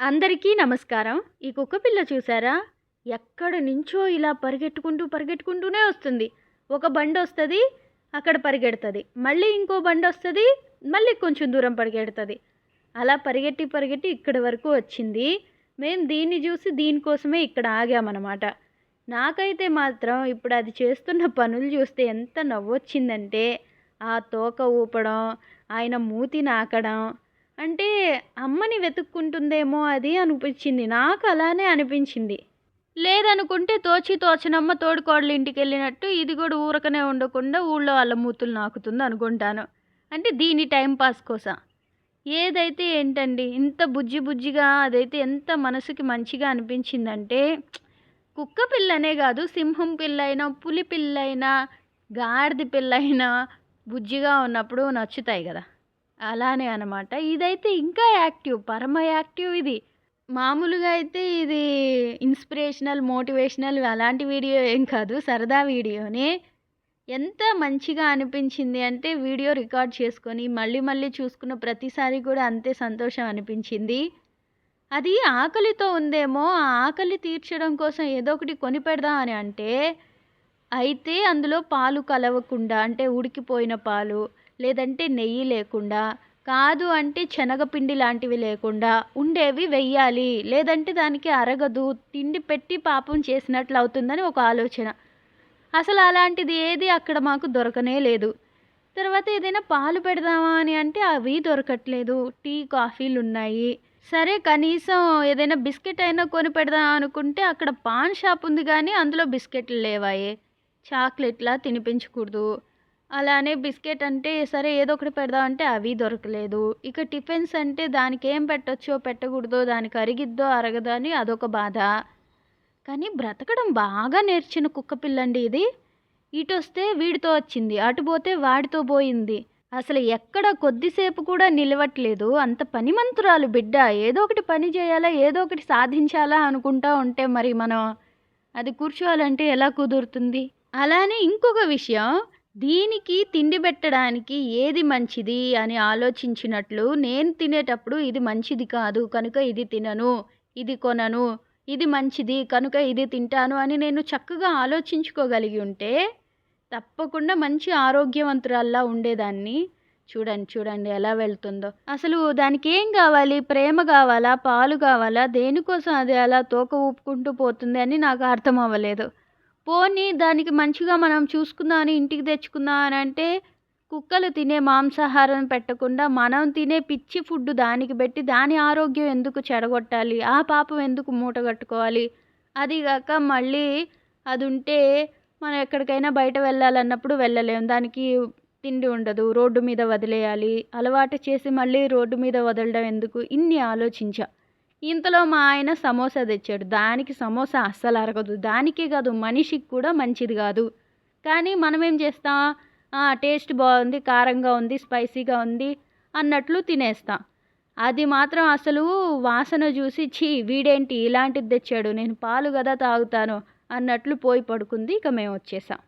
అందరికీ నమస్కారం. ఈ కుక్క పిల్ల చూసారా ఎక్కడ నుంచో ఇలా పరిగెట్టుకుంటూ పరిగెట్టుకుంటూనే వస్తుంది. ఒక బండి వస్తుంది అక్కడ పరిగెడుతుంది. మళ్ళీ ఇంకో బండి వస్తుంది మళ్ళీ కొంచెం దూరం పరిగెడుతుంది. అలా పరిగెట్టి పరిగెట్టి ఇక్కడి వరకు వచ్చింది. మేము దీన్ని చూసి దీనికోసమే ఇక్కడ ఆగామన్నమాట. నాకైతే మాత్రం ఇప్పుడు అది చేస్తున్న పనులు చూస్తే ఎంత నవ్వొచ్చిందంటే ఆ తోక ఊపడం ఆయన మూతి నాకడం అంటే అమ్మని వెతుక్కుంటుందేమో అది అనిపించింది. నాకు అలానే అనిపించింది. లేదనుకుంటే తోచి తోచనమ్మ తోడుకోడలు ఇంటికి వెళ్ళినట్టు ఇది కూడా ఊరకనే ఉండకుండా ఊళ్ళో వాళ్ళ మూతులు నాకుతుంది అనుకుంటాను. అంటే దీని టైంపాస్ కోసం. ఏదైతే ఏంటండి ఇంత బుజ్జి బుజ్జిగా అదైతే ఎంత మనసుకి మంచిగా అనిపించిందంటే కుక్క పిల్లనే కాదు సింహం పిల్ల అయినా పులి పిల్ల అయినా గాడిద పిల్ల అయినా బుజ్జిగా ఉన్నప్పుడు నచ్చుతాయి కదా. అలానే అనమాట. ఇదైతే ఇంకా యాక్టివ్ పరమ యాక్టివ్ ఇది. మామూలుగా అయితే ఇది ఇన్స్పిరేషనల్ మోటివేషనల్ అలాంటి వీడియో ఏం కాదు సరదా వీడియోనే. ఎంత మంచిగా అనిపించింది అంటే వీడియో రికార్డ్ చేసుకొని మళ్ళీ మళ్ళీ చూసుకున్న ప్రతిసారి కూడా అంతే సంతోషం అనిపించింది. అది ఆకలితో ఉందేమో ఆ ఆకలి తీర్చడం కోసం ఏదో ఒకటి కొని పెడదాం అని అంటే అయితే అందులో పాలు కలవకుండా అంటే ఉడికిపోయిన పాలు లేదంటే నెయ్యి లేకుండా కాదు అంటే శనగపిండి లాంటివి లేకుండా ఉండేవి వెయ్యాలి. లేదంటే దానికి అరగదు తిండి పెట్టి పాపం చేసినట్లు అవుతుందని ఒక ఆలోచన. అసలు అలాంటిది ఏది అక్కడ మాకు దొరకనే లేదు. తర్వాత ఏదైనా పాలు పెడదామా అని అంటే అవి దొరకట్లేదు. టీ కాఫీలు ఉన్నాయి. సరే కనీసం ఏదైనా బిస్కెట్ అయినా కొని పెడదాం అనుకుంటే అక్కడ పాన్ షాప్ ఉంది కానీ అందులో బిస్కెట్లు లేవాయే. చాక్లెట్లా తినిపించకూడదు. అలానే బిస్కెట్ అంటే సరే ఏదో ఒకటి పెడదామంటే అవి దొరకలేదు. ఇక టిఫిన్స్ అంటే దానికి ఏం పెట్టచ్చో పెట్టకూడదో దానికి అరిగిద్దో అరగదో అని అదొక బాధ. కానీ బ్రతకడం బాగా నేర్చిన కుక్క పిల్లండి ఇది. ఇటు వస్తే వీడితో వచ్చింది అటు పోతే వాడితో పోయింది. అసలు ఎక్కడ కొద్దిసేపు కూడా నిలవట్లేదు. అంత పనిమంతురాలు బిడ్డ. ఏదో ఒకటి పని చేయాలా ఏదో ఒకటి సాధించాలా అనుకుంటా ఉంటే మరి మనం అది కూర్చోవాలంటే ఎలా కుదురుతుంది? అలానే ఇంకొక విషయం. దీనికి తిండి పెట్టడానికి ఏది మంచిది అని ఆలోచించినట్లు నేను తినేటప్పుడు ఇది మంచిది కాదు కనుక ఇది తినను ఇది కొనను ఇది మంచిది కనుక ఇది తింటాను అని నేను చక్కగా ఆలోచించుకోగలిగి ఉంటే తప్పకుండా మంచి ఆరోగ్యవంతురాల్లా ఉండేదాన్ని. చూడండి చూడండి ఎలా వెళ్తుందో. అసలు దానికి ఏం కావాలి? ప్రేమ కావాలా? పాలు కావాలా? దేనికోసం అది అలా తోక ఊపుకుంటూ పోతుంది అని నాకు అర్థం అవ్వలేదు. పోనీ దానికి మంచిగా మనం చూసుకుందామని ఇంటికి తెచ్చుకుందాం అని అంటే కుక్కలు తినే మాంసాహారం పెట్టకుండా మనం తినే పిచ్చి ఫుడ్ దానికి పెట్టి దాని ఆరోగ్యం ఎందుకు చెడగొట్టాలి? ఆ పాపం ఎందుకు మూట కట్టుకోవాలి? అది కాక మళ్ళీ అది ఉంటే మనం ఎక్కడికైనా బయట వెళ్ళాలన్నప్పుడు వెళ్ళలేం. దానికి తిండి ఉండదు. రోడ్డు మీద వదిలేయాలి. అలవాటు చేసి మళ్ళీ రోడ్డు మీద వదలడం ఎందుకు? ఇన్ని ఆలోచించా. ఇంతలో మా ఆయన సమోసా తెచ్చాడు. దానికి సమోసా అస్సలు అరగదు. దానికే కాదు మనిషికి కూడా మంచిది కాదు. కానీ మనం ఏం చేస్తాం టేస్ట్ బాగుంది కారంగా ఉంది స్పైసీగా ఉంది అన్నట్లు తినేస్తాం. అది మాత్రం అసలు వాసన చూసి ఛీ వీడేంటి ఇలాంటిది తెచ్చాడు? నేను పాలు కదా తాగుతాను అన్నట్లు పోయి పడుకుంది. ఇక మేము వచ్చేసాం.